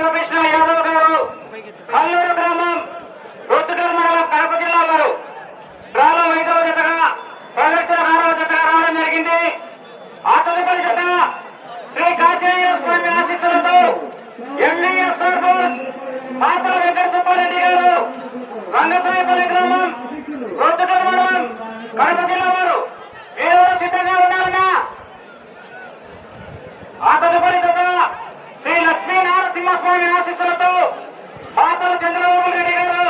శివకృష్ణ యాదవ్ గారు అల్లూరు గ్రామం రొద్దుటూరు మండలం కడప జిల్లా వారు. గ్రామం ఐదవ జతగా ప్రదర్శన ఆరవ జతగా రావడం జరిగింది. ఆ తదుపరి జత శ్రీ కాచేయ స్వామి ఆశీస్సులతో ఎండిఎఫ్ సర్పంచ్ పాత వెంకట సుబ్బారెడ్డి గారు రంగసాయపల్లి గ్రామం రొద్దుటూరు మండలం కడప జిల్లా వారు. మీరు సిద్ధంగా ఉన్నారన్నా ఆ తదుపరి జత నరసింహస్వామి ఆశీస్సులతో పాతల చంద్రబాబు రెడ్డి గారు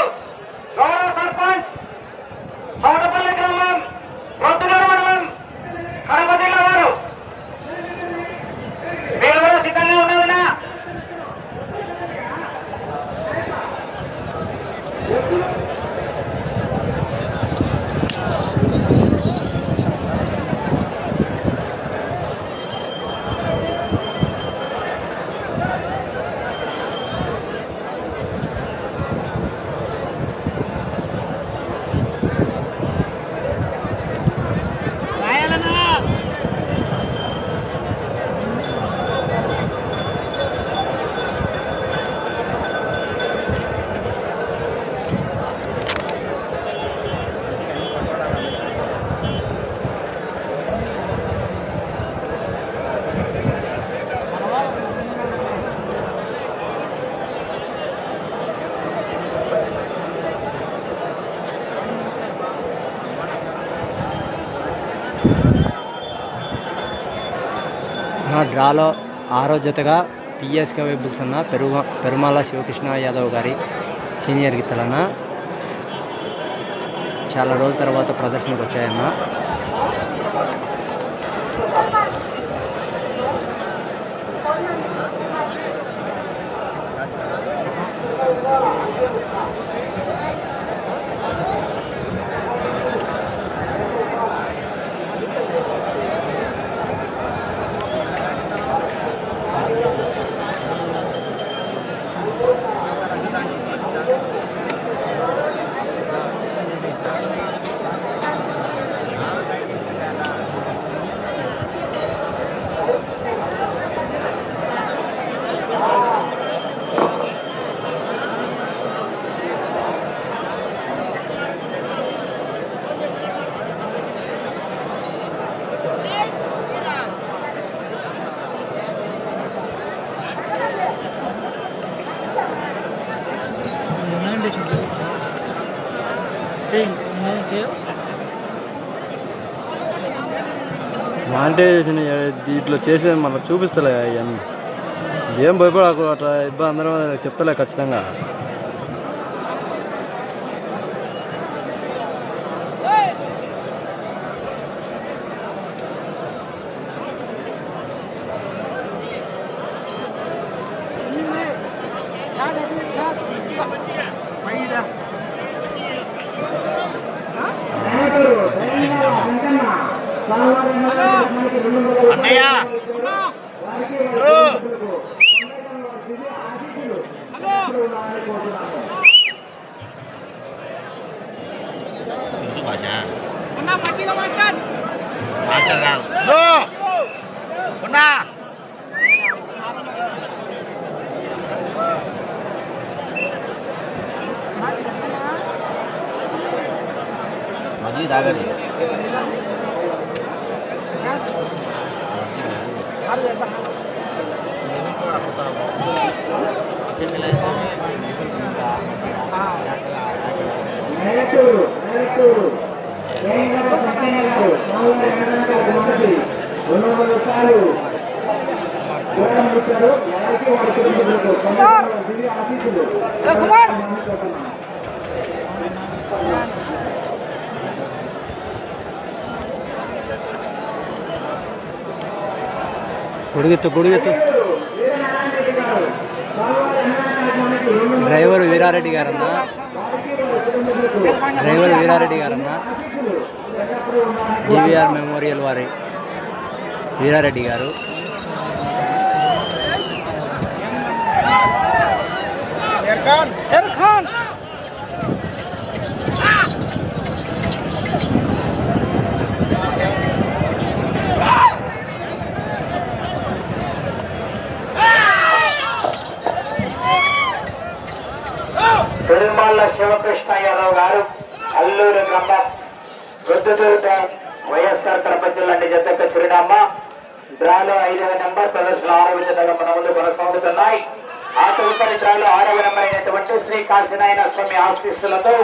గౌరవ సర్పంచ్ తోటపల్లి గ్రామం రొద్దుగూరు మండలం కడప జిల్లా వారు మీరు కూడా సిద్ధంగా ఉన్నారన్నా నా డ్రాలో ఆరో జతగా పిఎస్కే బుక్స్ అన్న పెరుమ పెరుమాల శివకృష్ణ యాదవ్ గారి సీనియర్ గీతలన్న. చాలా రోజుల తర్వాత ప్రదర్శనకు వచ్చాయన్న శానిటైజేషన్ దీంట్లో చేసే మనం చూపిస్తలే అవన్నీ ఏం భయపడకు అట్లా ఇబ్బంది అందరం చెప్తలే ఖచ్చితంగా. రూపాయలు ఇచ్చారు ఆశీస్సులు. పొడిగెత్తు డ్రైవర్ వీరారెడ్డి గారన్న? డ్రైవర్ వీరారెడ్డి గారన్న? డివిఆర్ మెమోరియల్ వారి. వీరారెడ్డి గారు. షర్ఖాన్! తిరుమల శివకృష్ణ యాదవ్ గారు అల్లూరు కమ్మ వృద్ధుత వైఎస్ఆర్ కడప జిల్లా నిజతక్క చిరునామా. డ్రాలో ఐదవ నెంబర్ ప్రదర్శన ఆరవ జతగా మన ముందు కొనసాగుతున్నాయి. ఆ తదుపరి డ్రాలో ఆరవ నెంబర్ అయినటువంటి శ్రీ కాశీనాయన స్వామి ఆశీస్సులతో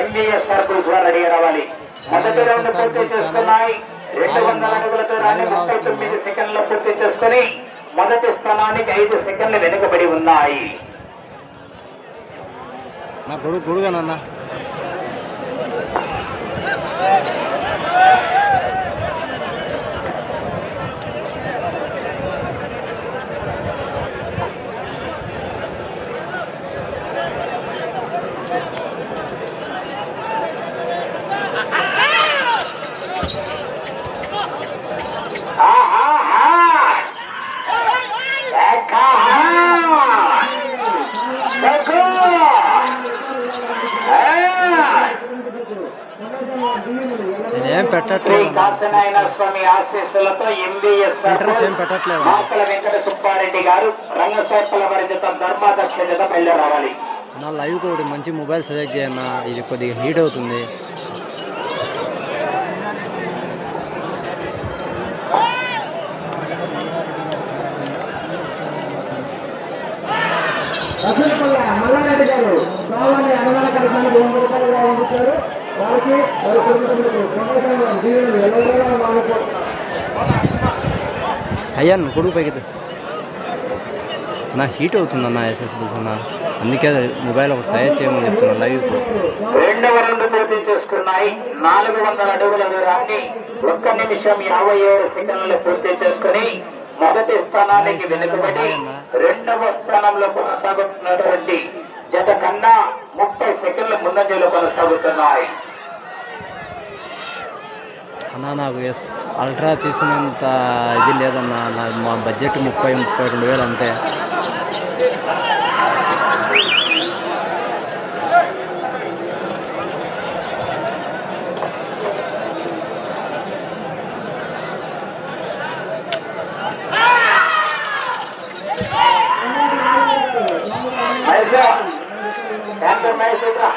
ఎంబీఎస్ సర్కిల్స్ వారు రెడీ రావాలి మొదటి రౌండ్ పూర్తి చేసుకున్నాయి. రెండు వందల అడుగులతో రాని ముప్పై తొమ్మిది సెకండ్లు పూర్తి చేసుకుని మొదటి స్థానానికి ఐదు సెకండ్లు వెనుకబడి ఉన్నాయి. నా గొడుగు గొడుగానన్నా నేనేం శ్రీ పెట్టట్లేదు కాశనాయన స్వామి ఆశీస్సులతో ఎంబీఎస్ ఇంట్రెస్ట్ ఏం పెట్టట్లేదు. వెంకట సుబ్బారెడ్డి గారు రంగశేపల వారి జత ధర్మాదక్ష జత బయలు రావాలి నా లైవ్ ఒకటి మంచి మొబైల్ సెలెక్ట్ చేయన్నా ఇది కొద్దిగా హీట్ అవుతుంది మల్లారెడ్డి గారు కావాలని అనుమాన రెండు వారికి అయ్యా నువ్వు గొడుగు పైకి నా హీట్ అవుతుంది అన్న ఎస్ఎస్బుల్స్ అన్న? అందుకే మొబైల్ ఒకటి సహాయం చేయమని చెప్తున్నా లైవ్ రెండవ రెండు పూర్తి చేసుకున్నాయి. నాలుగు వందల అడుగుల దూరాన్ని ఒక్క నిమిషం యాభై ఏడు సెకండ్లు పూర్తి చేసుకుని మొదటి స్థానానికి వెనుకబడి రెండవ స్థానంలో కొనసాగుతున్నటువంటి జత కన్నా ముప్పై సెకండ్ల ముందంజలో కొనసాగుతున్నాయి. అన్న నాకు ఎస్ అల్ట్రా తీసుకునేంత ఇది లేదన్న నా మా బడ్జెట్ ముప్పై ముప్పై రెండు వేలు అంతే మహేష్ డాక్టర్ మహేష్ ఇట్రా.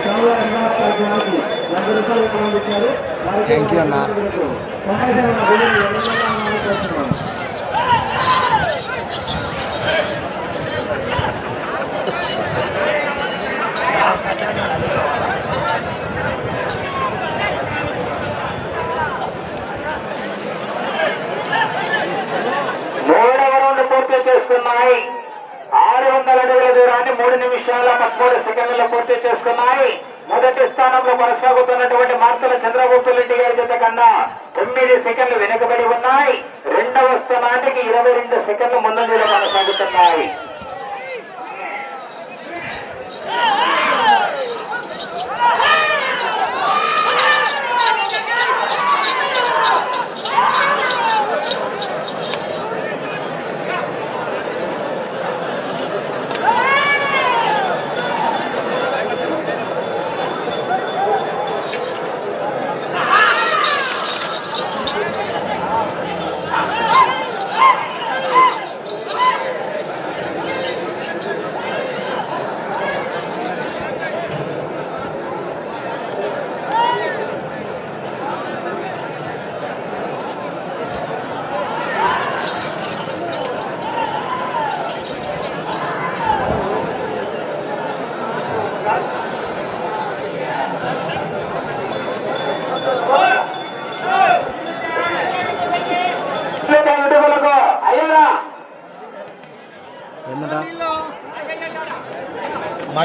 చాలా రంగాల వారికి రెండు రూపాయలు పంపించారు వారికి థ్యాంక్ యూ అన్న కొండపైన దీవెనలు ఎల్లవేళలా వాళ్ళకు మూడవ రౌండ్ పూర్తి చేసుకున్నాయి. ఆరు వందల అడుగుల దూరాన్ని మూడు నిమిషాల పదమూడు సెకండ్లలో పూర్తి చేసుకున్నాయి. మొదటి స్థానంలో కొనసాగుతున్నటువంటి మార్తల చంద్రబాబు రెడ్డి గారి జత కన్నా తొమ్మిది సెకండ్లు వెనుకబడి ఉన్నాయి. రెండవ స్థానానికి ఇరవై రెండు సెకండ్లు ముందంజలో కొనసాగుతున్నాయి.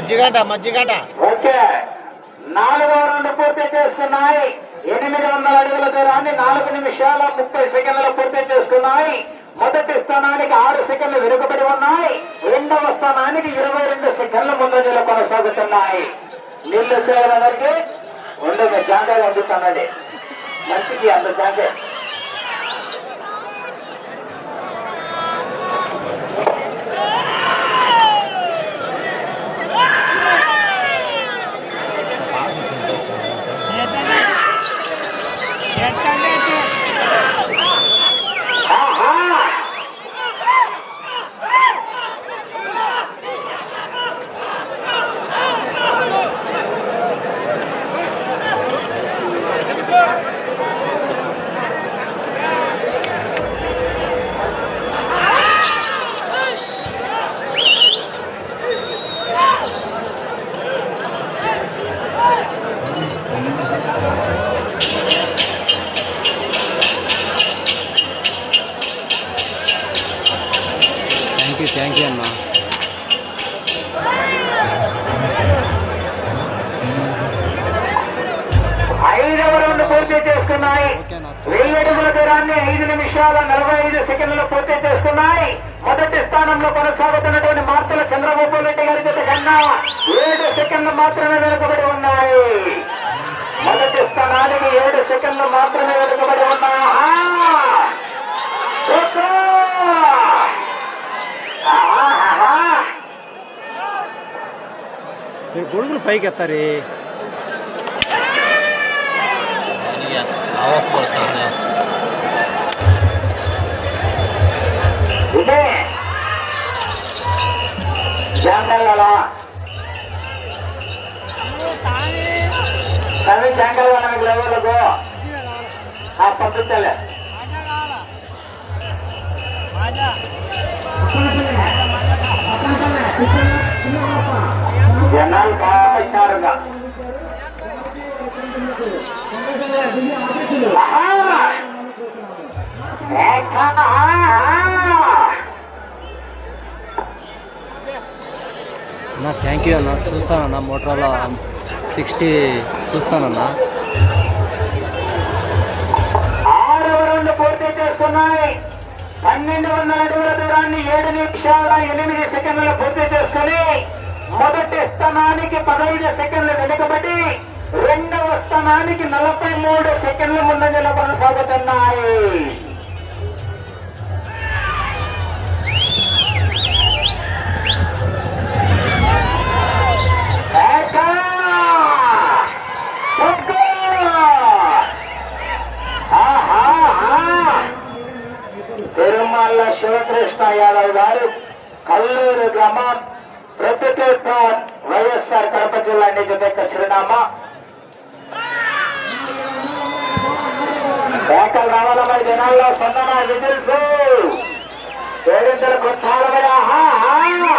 మజ్జిగట మజ్జిగట. ఓకే. నాలుగవ రౌండ్ పూర్తి చేసుకున్నాయి. ఎనిమిది వందల అడుగుల దూరాన్ని నాలుగు నిమిషాల ముప్పై సెకండ్లు పూర్తి చేసుకున్నాయి. మొదటి స్థానానికి ఆరు సెకండ్లు వెనుకబడి ఉన్నాయి. రెండవ స్థానానికి ఇరవై రెండు సెకండ్ల ముందంజలో కొనసాగుతున్నాయి. నీళ్ళు వచ్చేవారందరికీ ఉండదు జాగ్రత్త అందుతానండి మంచికి అంత జాగ్రత్త థ్యాంక్ యూ థ్యాంక్ యూ అన్న. ఐదవ రౌండ్ పూర్తి చేసుకున్నాయి. వెయ్యి అడుగుల దూరాన్ని ఐదు నిమిషాల నలభై ఐదు సెకండ్లు పూర్తి చేసుకున్నాయి. మొదటి స్థానంలో కొనసాగుతున్నటువంటి మార్తల చంద్రబాబు రెడ్డి గారి జత కన్నా ఏడు సెకండ్లు మాత్రమే వెనుకబడి ఉన్నాయి. మొదటి స్థానానికి ఏడు సెకండ్లు మాత్రమే వెనుకబడి ఉన్నాయి. మీరు గొడుగులు పైకి ఎత్తారే ఆఫ్ కొడతాను ఇదే జాంగల్లో సవి జాంగల్ వాళ్ళకి లెవెల్కు పంపించలే జనాలు బాగా! ఏకా! అన్న థ్యాంక్ యూ అన్న చూస్తానన్న మోటరోలా సిక్స్టీ చూస్తానన్నా పూర్తి చేసుకున్నాయి పన్నెండు వందల అడుగుల దూరాన్ని ఏడు నిమిషాల ఎనిమిది సెకండ్లు పూర్తి చేసుకుని మొదటి స్థానానికి పదహైదు సెకండ్లు వెనుకబడి రెండవ స్థానానికి నలభై మూడు సెకండ్ల ముందంజలో కొనసాగుతున్నాయి ఏకా! తిరుమల శివకృష్ణ యాదవ్ గారు కల్లూరు గ్రామం ప్రతిపేట వైఎస్ఆర్ కడప జిల్లా నిజం యొక్క చిరునామా. శాఖలు రావాల జనాల్లో? స్పందన విజిల్స్ ఏడింతల కొట్టాల మీద ఆహా! ఆహా!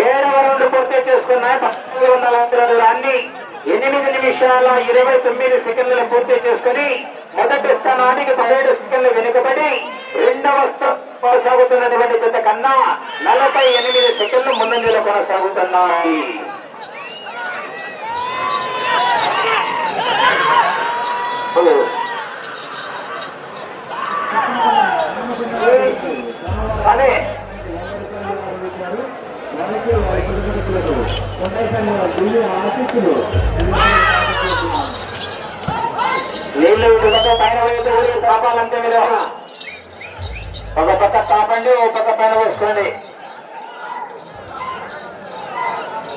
ఏడవ రౌండ్ పూర్తి చేసుకున్నాయి పద్నాలుగు వందల అడుగుల దూరాన్ని ఎనిమిది నిమిషాల ఇరవై తొమ్మిది సెకండ్లు పూర్తి చేసుకుని మొదటి స్థానానికి పదిహేడు సెకండ్లు వెనుకబడి రెండవ స్థ- కొనసాగుతున్నటువంటి జత కన్నా నలభై ఎనిమిది సెకండ్లు ముందంజలో కొనసాగుతున్నాయి. అదే. ఇటుపక్క పైన ఊరికి తాపాలంతే మీరు ఒక పక్క తాపండి ఒక పక్క పైన పోసుకోండి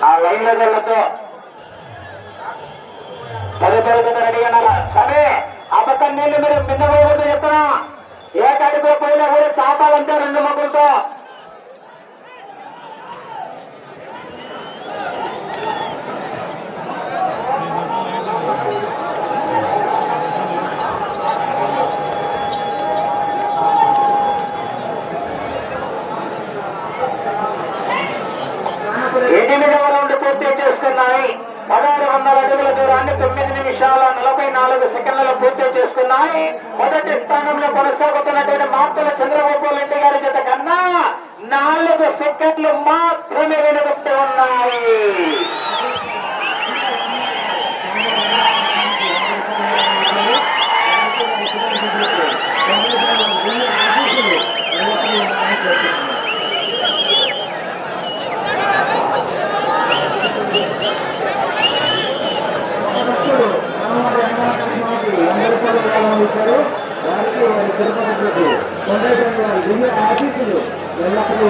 ఆ లైన్లో వెళ్ళొద్దు. పది పది రెడీ రెడీగా సరే ఆ పక్క నీళ్ళు మీరు మిన్న పోకూడదు చెప్తున్నా. ఏ కాడికో పోయినా కూడా తాపాలంటే రెండు మొక్కలతో ఎనిమిదవ రౌండ్ పూర్తి చేసుకున్నాయి పదహారు వందల అడుగుల దూరాన్ని తొమ్మిది నిమిషాల నలభై నాలుగు సెకండ్లలో పూర్తి చేసుకున్నాయి. మొదటి స్థానంలో కొనసాగుతున్నటువంటి మార్తల చంద్రబాబు రెడ్డి గారి జత కన్నా నాలుగు సెకండ్లు మాత్రమే వెనుకబడి ఉన్నాయి. వారికి వారి తిరుపతి తొంభై వారి దివ్య ఆఫీసులు ఎల్లప్పుడూ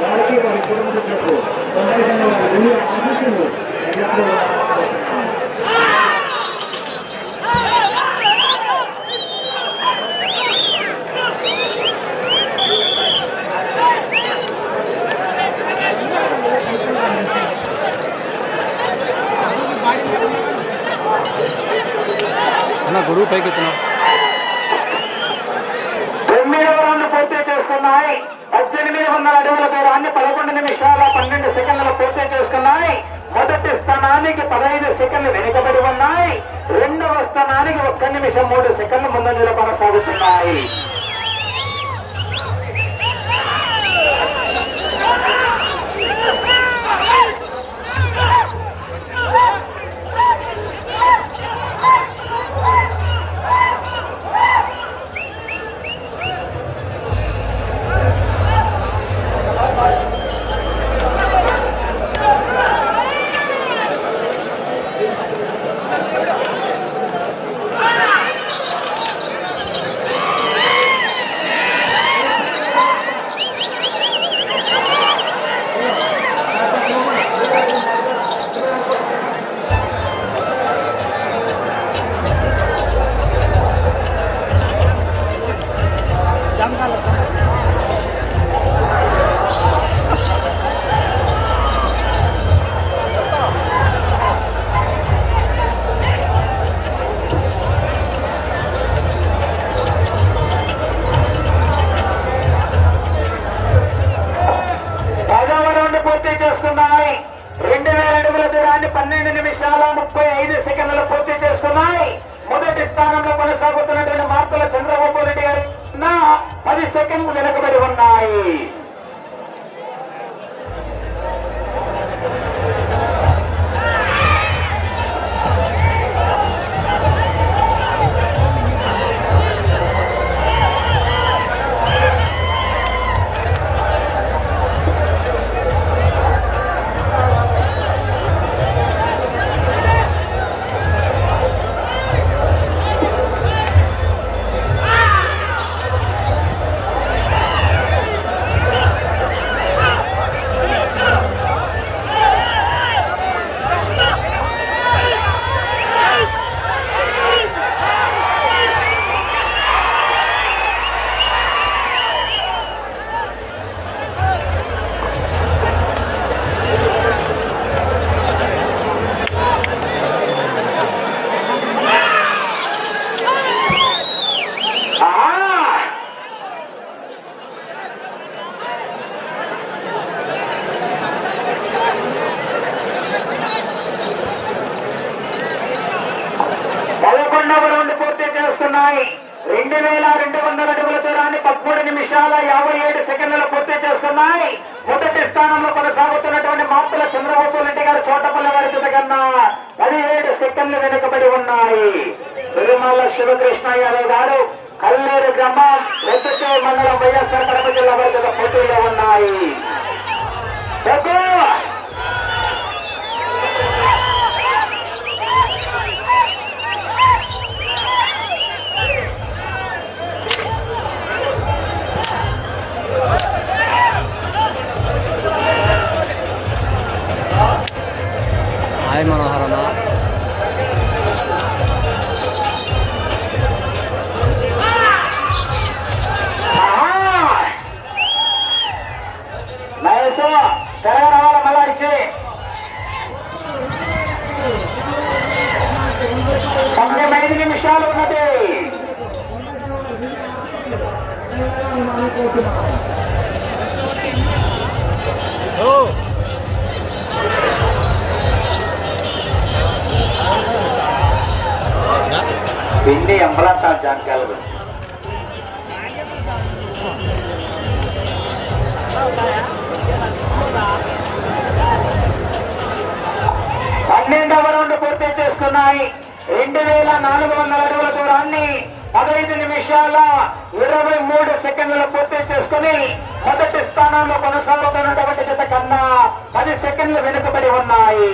వారికి వారి కుటుంబ సభ్యులకు సంతోషంగా వారి రెండు వేల రెండు వందల అడుగుల దూరాన్ని పదమూడు నిమిషాల యాభై ఏడు సెకండ్లు పూర్తి చేస్తున్నాయి. మొదటి స్థానంలో కొనసాగుతున్నటువంటి మార్పుల చంద్రబాబు రెడ్డి గారు చోటపల్లి వారి జత కన్నా పదిహేడు సెకండ్లు వెనుకబడి ఉన్నాయి. తిరుమల శివకృష్ణ యాదవ్ గారు కల్లూరు గ్రామం రెడ్డి మండలం వైఎస్ఆర్ కడప జిల్లా వారి జత పోటీలో ఉన్నాయి. మహేష్ త్వరగా రావాలి మళ్ళా ఇచ్చి. సమయం ఐదు నిమిషాలు ఉన్నది. పిండి ఎంబలంతా జాంకాయలు పూర్తి చేసుకున్నాయి. రెండు వేల నాలుగు వందల అడుగుల దూరాన్ని పదహైదు నిమిషాల ఇరవై మూడు సెకండ్లు పూర్తి చేసుకుని మొదటి స్థానంలో కొనసాగుతున్నటువంటి జత కన్నా పది సెకండ్లు వెనుకబడి ఉన్నాయి.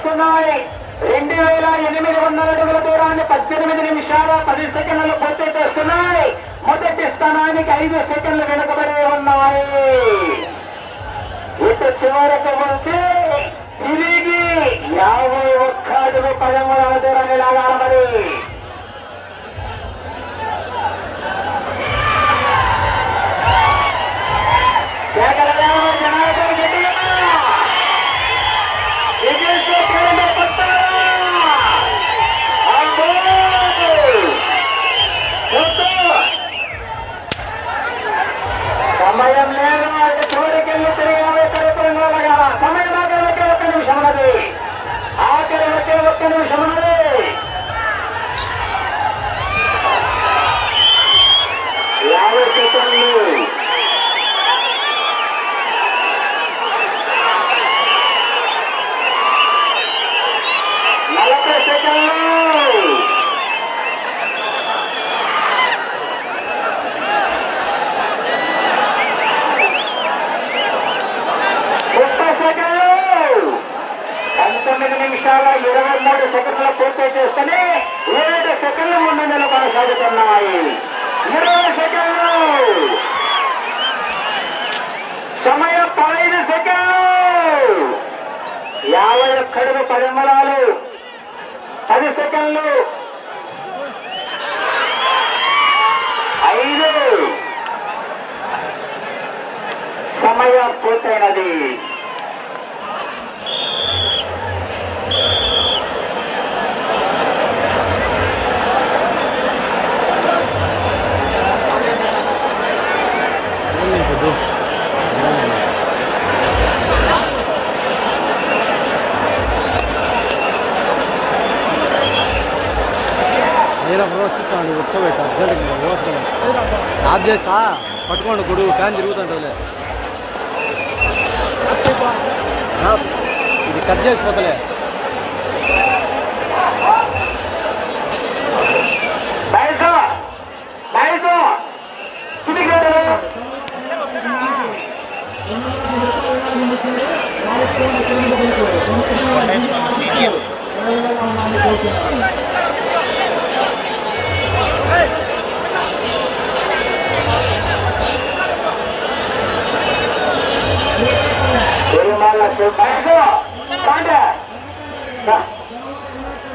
వస్తున్నాయి. రెండు వేల ఎనిమిది వందల అడుగుల దూరాన్ని పద్దెనిమిది నిమిషాల పది సెకండ్లు పూర్తి చేస్తున్నాయి. మొదటి స్థానానికి ఐదు సెకండ్లు వెనుకబడి ఉన్నాయి. ఇటు చివరకు వచ్చి తిరిగి యాభై ఒక్క అడుగు పదమూడవ దూరాన్ని లాగాలి Coco Nadi. ನೀರ ಬರೋ ಚಿಕ್ಕ ಉತ್ಸವ ಆಯ್ತು ಅರ್ಜೆಂಟ್ ನಾವು ಚಾ ಪಟ್ಕೊಂಡು ಕೊಡು ಫ್ಯಾನ್ ತಿರುಗುತ್ತಂಟ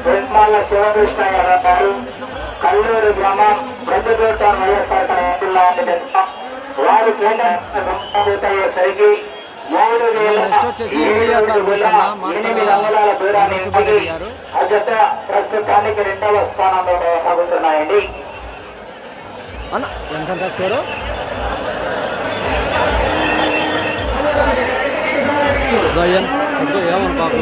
பெருமாள் சிவகிருஷ்ண கல்லூரி கிராமம் பிரதிபோட்டான் வைஎஸ்ஆர் கழகத்தில் ஆண்டு వారు కేంద్ర సంపూర్తయ్యేసరికి మూడు వేల ఎనిమిది అంగుళాల దూరాన్ని ఆ జత ప్రస్తుతానికి రెండవ స్థానంలో కొనసాగుతున్నాయండి ఎంత ఎంత స్కోరు ఏమను బాబు?